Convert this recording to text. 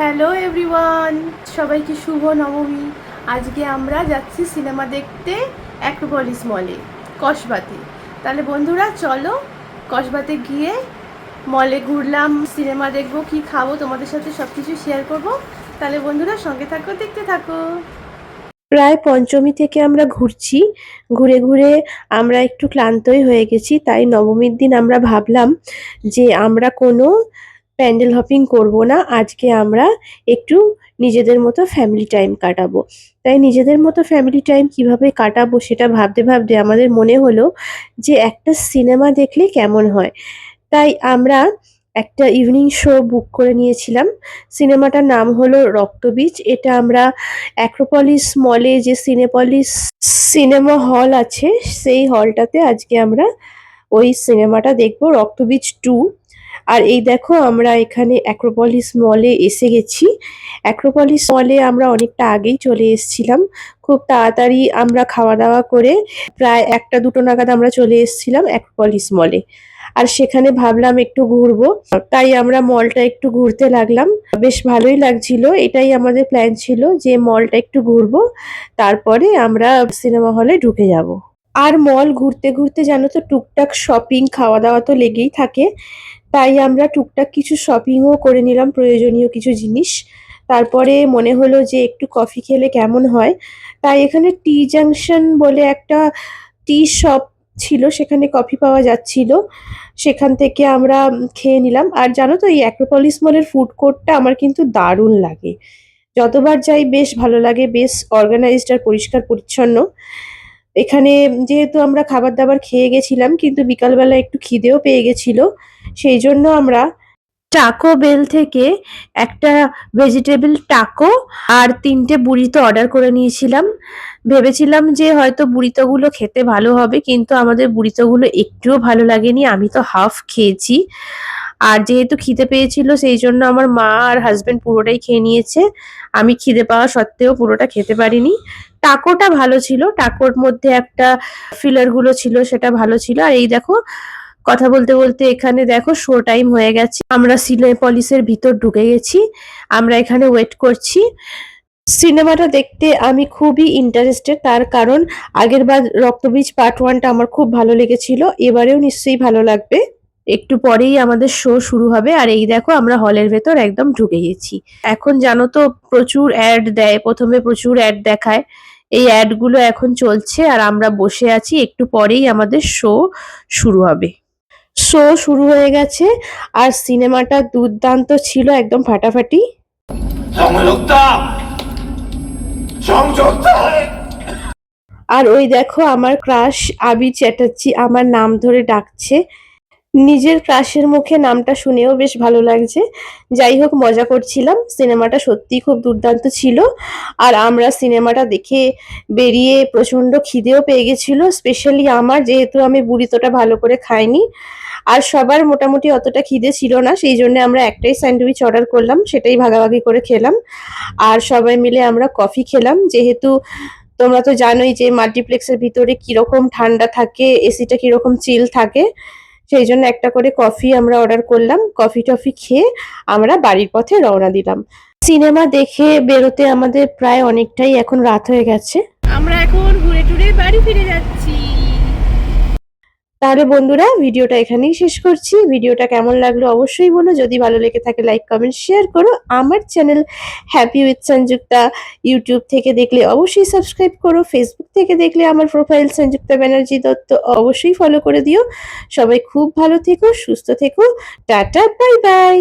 Hello everyone, সবাইকে শুভ নবমী। আজকে আমরা যাচ্ছি সিনেমা দেখতে অ্যাক্রোপলিস মলে, কসবাতে। তাহলে বন্ধুরা, চলো কসবাতে গিয়ে মলে ঘুরলাম, সিনেমা দেখব, কি খাব, তোমাদের সাথে সব কিছু শেয়ার করব। তাহলে বন্ধুরা, সঙ্গে থাকো, দেখতে থাকো। প্রায় পঞ্চমী থেকে আমরা ঘুরছি, ঘুরে ঘুরে আমরা একটু ক্লান্তই হয়ে গেছি, তাই নবমীর দিন আমরা ভাবলাম যে আমরা কোনো প্যান্ডেল হপিং করব না, আজকে আমরা একটু নিজেদের মতো ফ্যামিলি টাইম কাটাবো। তাই নিজেদের মতো ফ্যামিলি টাইম কীভাবে কাটাবো সেটা ভাবতে ভাবতে আমাদের মনে হলো যে একটা সিনেমা দেখলে কেমন হয়। তাই আমরা একটা ইভিনিং শো বুক করে নিয়েছিলাম। সিনেমাটার নাম হলো রক্তবীজ এটা আমরা অ্যাক্রোপলিস মলে যে সিনেপলিস সিনেমা হল আছে, সেই হলটাতে আজকে আমরা ওই সিনেমাটা দেখব রক্তবীজ টু আর এই দেখো আমরা এখানে অ্যাক্রোপলিস মলে এসে গেছি। অ্যাক্রোপলিস মলে আমরা অনেকটা আগেই চলে এসেছিলাম। খুব তাড়াতাড়ি আমরা খাওয়া দাওয়া করে প্রায় একটা দুটো নাগাদ আমরা চলে এসেছিলাম অ্যাক্রোপলিস মলে আর সেখানে ভাবলাম একটু ঘুরবো, তাই আমরা মলটা একটু ঘুরতে লাগলাম। বেশ ভালোই লাগছিল, এটাই আমাদের প্ল্যান ছিল যে মলটা একটু ঘুরবো, তারপরে আমরা সিনেমা হলে ঢুকে যাব। আর মল ঘুরতে ঘুরতে জানো তো টুকটাক শপিং খাওয়া দাওয়া তো লেগেই থাকে। তাই আমরা টুকটাক কিছু শপিংও করে নিলাম প্রয়োজনীয় কিছু জিনিস। তারপরে মনে হলো যে একটু কফি খেলে কেমন হয়। তাই এখানে টি জাংশন বলে একটা টি শপ ছিল, সেখানে কফি পাওয়া যাচ্ছিল। সেখান থেকে আমরা খেয়ে নিলাম। আর জানো তো, এই অ্যাক্রোপলিস মলের ফুড কোর্টটা আমার কিন্তু দারুণ লাগে। যতবার যাই, বেশ ভালো লাগে, বেশ অর্গানাইজড আর পরিষ্কার পরিচ্ছন্ন এখানে যেহেতু আমরা খাবার দাবার খেয়ে গেছিলাম, কিন্তু বিকালবেলা একটু খিদেও পেয়ে গেছিল, সেই জন্য আমরা টাকো বেল থেকে একটা ভেজিটেবল টাকো আর তিনটে বুড়িতো অর্ডার করে নিয়েছিলাম। ভেবেছিলাম যে হয়তো বুড়িতোগুলো খেতে ভালো হবে, কিন্তু আমাদের বুড়িতোগুলো একটুও ভালো লাগেনি, আমি তো হাফ খেয়েছি। আর যেহেতু খিদে পেয়েছিল, সেই জন্য আমার মা আর হাজবেন্ড পুরোটাই খেয়ে নিয়েছে। আমি খিদে পাওয়া সত্ত্বেও পুরোটা খেতে পারিনি। টাকোটা ভালো ছিল, টাকোর মধ্যে একটা ফিলারগুলো ছিল, সেটা ভালো ছিল। আর এই দেখো, কথা বলতে বলতে এখানে দেখো শো টাইম হয়ে গেছে। আমরা সিনেপলিসের ভিতর ঢুকে গেছি। আমরা এখানে ওয়েট করছি। সিনেমাটা দেখতে আমি খুবই ইন্টারেস্টেড তার কারণ আগের বার রক্তবীজ পার্ট ওয়ানটা আমার খুব ভালো লেগেছিল। এবারেও নিশ্চয়ই ভালো লাগবে। একটু পরেই আমাদের শো শুরু হবে। আর এই দেখো, আমরা হলের ভেতর একদম ঢুকে গেছি। এখন জানো তো, প্রচুর অ্যাড দেয়, প্রথমে প্রচুর অ্যাড দেখায়। এই অ্যাডগুলো এখন চলছে আর আমরা বসে আছি, একটু পরেই আমাদের শো শুরু হবে। শো শুরু হয়ে গেছে, আর সিনেমাটা দুর্দান্ত ছিল, একদম ফাটাফাটি। আর ওই দেখো, আমার ক্রাশ আবি চ্যাটার্জি, আমার নাম ধরে ডাকছে। নিজের ক্রাশের মুখে নামটা শুনেও বেশ ভালো লাগছে। যাই হোক, মজা করছিলাম। সিনেমাটা সত্যি খুব দুর্দান্ত ছিল। আর আমরা সিনেমাটা দেখে বেরিয়ে প্রচণ্ড খিদেও পেয়ে গেছিল। স্পেশালি আমার, যেহেতু আমি বুড়িতোটা ভালো করে খাইনি। আর সবার মোটামুটি অতটা খিদে ছিল না, সেই জন্য আমরা একটাই স্যান্ডউইচ অর্ডার করলাম, সেটাই ভাগাভাগি করে খেলাম। আর সবাই মিলে আমরা কফি খেলাম। যেহেতু তোমরা তো জানোই যে মাল্টিপ্লেক্সের ভিতরে কীরকম ঠান্ডা থাকে, এসিটা কীরকম চিল থাকে সেই জন্য একটা করে কফি আমরা অর্ডার করলাম কফি টফি খেয়ে আমরা বাড়ির পথে রওনা দিলাম। সিনেমা দেখে বেরোতে আমাদের প্রায় অনেকটাই এখন রাত হয়ে গেছে। আমরা এখন ঘুরে টুরে বাড়ি ফিরে যাচ্ছি। তাহলে বন্ধুরা, ভিডিওটা এখানেই শেষ করছি। ভিডিওটা কেমন লাগল অবশ্যই বলো। যদি ভালো লেগে থাকে লাইক কমেন্ট শেয়ার করো। আমার channel happy with Sanjukta YouTube থেকে দেখলে অবশ্যই সাবস্ক্রাইব করো। ফেসবুক থেকে দেখলে আমার প্রোফাইল সংযুক্তা ব্যানার্জি দত্ত অবশ্যই ফলো করে দিও। সবাই খুব ভালো থেকো, সুস্থ থেকো। Tata bye bye